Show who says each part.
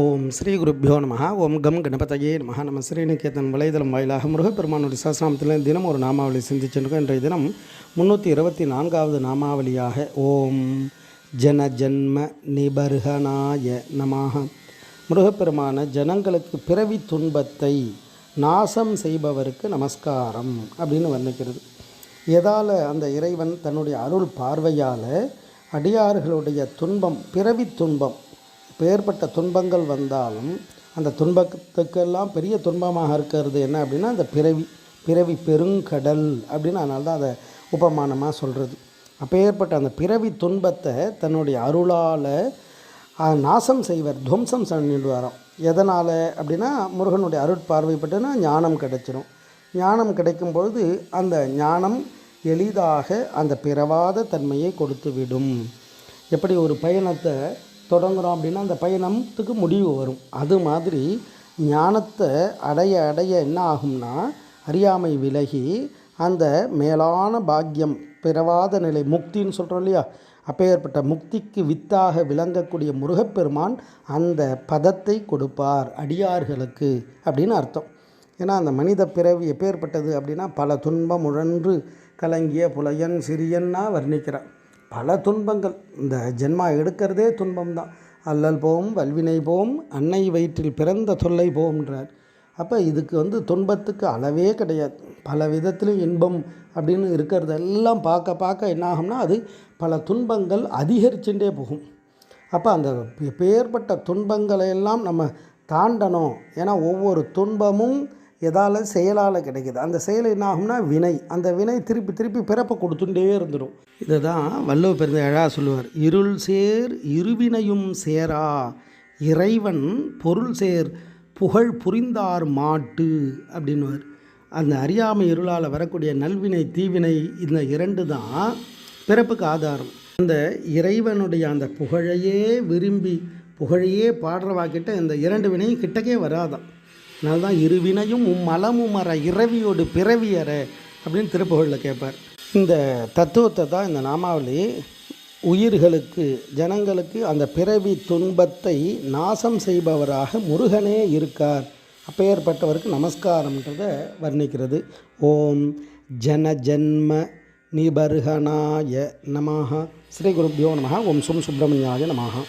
Speaker 1: ஓம் ஸ்ரீ குருப்பியோ நம ஓம் கம் கணபதையே நம நம்ம ஸ்ரீநிகேதன் வலைதளம் வாயிலாக முருகப்பெருமானுடைய சாசனத்தில் தினம் ஒரு நாமாவளி சிந்திச்சிருக்கோம் இன்றைய தினம் முந்நூற்றி இருபத்தி நான்காவது நாமாவளியாக ஓம் ஜன ஜன்ம நிபர்கனாய நமாக முருகப்பெருமான ஜனங்களுக்கு பிறவி துன்பத்தை நாசம் செய்பவருக்கு நமஸ்காரம் அப்படின்னு வர்ணிக்கிறது எதால் அந்த இறைவன் தன்னுடைய அருள் பார்வையால் அடியார்களுடைய துன்பம் பிறவி துன்பம் பேர்பட்ட துன்பங்கள் வந்தாலும் அந்த துன்பத்துக்கெல்லாம் பெரிய துன்பமாக இருக்கிறது என்ன அப்படின்னா அந்த பிறவி பிறவி பெருங்கடல் அப்படின்னு அதனால தான் அதை உபமானமாக சொல்கிறது அப்பேற்பட்ட அந்த பிறவி துன்பத்தை தன்னுடைய அருளால் நாசம் செய்வர் துவம்சம் பண்ணிடுவாராம் எதனால் அப்படின்னா முருகனுடைய அருட்பார்வைப்பட்டுன்னா ஞானம் கிடைச்சிடும் ஞானம் கிடைக்கும் பொழுது அந்த ஞானம் எளிதாக அந்த பிறவாத தன்மையை கொடுத்து விடும் எப்படி ஒரு பயணத்தை தொடங்குகிறோம் அப்படின்னா அந்த பயணத்துக்கு முடிவு வரும் அது மாதிரி ஞானத்தை அடைய அடைய என்ன ஆகும்னா அறியாமை விலகி அந்த மேலான பாக்கியம் பிறவாத நிலை முக்தின்னு சொல்கிறோம் இல்லையா அப்பேற்பட்ட முக்திக்கு வித்தாக விளங்கக்கூடிய முருகப்பெருமான் அந்த பதத்தை கொடுப்பார் அடியார்களுக்கு அப்படின்னு அர்த்தம் ஏன்னா அந்த மனித பிறவி எப்பேற்பட்டது அப்படின்னா பல துன்பம் உழன்று கலங்கிய புலையன் சிறியன்னா வர்ணிக்கிறான் பல துன்பங்கள் இந்த ஜென்மா எடுக்கிறதே துன்பம்தான் அல்லல் போம் வல்வினை போம் அன்னை வயிற்றில் பிறந்த தொல்லை போம்ன்றார் அப்போ இதுக்கு வந்து துன்பத்துக்கு அளவே கிடையாது பல விதத்திலும் இன்பம் அப்படின்னு இருக்கிறது எல்லாம் பார்க்க பார்க்க என்ன ஆகும்னா அது பல துன்பங்கள் அதிகரிச்சுட்டே போகும் அப்போ அந்த பேர்பட்ட துன்பங்களையெல்லாம் நம்ம தாண்டணும் ஏன்னா ஒவ்வொரு துன்பமும் எதால் செயலால் கிடைக்கிது அந்த செயல் என்ன ஆகும்னா வினை அந்த வினை திருப்பி திருப்பி பிறப்பை கொடுத்துட்டே இருந்துடும் இதை தான் வல்லவ பெருந்த அழா சொல்லுவார் இருள் சேர் இருவினையும் சேரா இறைவன் பொருள் சேர் புகழ் புரிந்தார் மாட்டு அப்படின்வார் அந்த அறியாமை இருளால் வரக்கூடிய நல்வினை தீவினை இந்த இரண்டு தான் பிறப்புக்கு ஆதாரம் அந்த இறைவனுடைய அந்த புகழையே விரும்பி புகழையே பாடுறவா கிட்ட இந்த இரண்டு வினையும் கிட்டக்கே வராதான் தான் இருவினையும் மலமும் அற இரவியோடு பிறவியற அப்படின்னு திருப்புகழில் கேட்பார் இந்த தத்துவத்தை தான் இந்த நாமாவளி உயிர்களுக்கு ஜனங்களுக்கு அந்த பிறவி துன்பத்தை நாசம் செய்பவராக முருகனே இருக்கார் அப்பேற்பட்டவருக்கு நமஸ்காரம்ன்றதை வர்ணிக்கிறது ஓம் ஜன ஜென்ம நிபர்ஹனாய நமஹா ஸ்ரீ குருப்யோ நமஹா ஓம் சும் சுப்பிரமணியாய நமஹா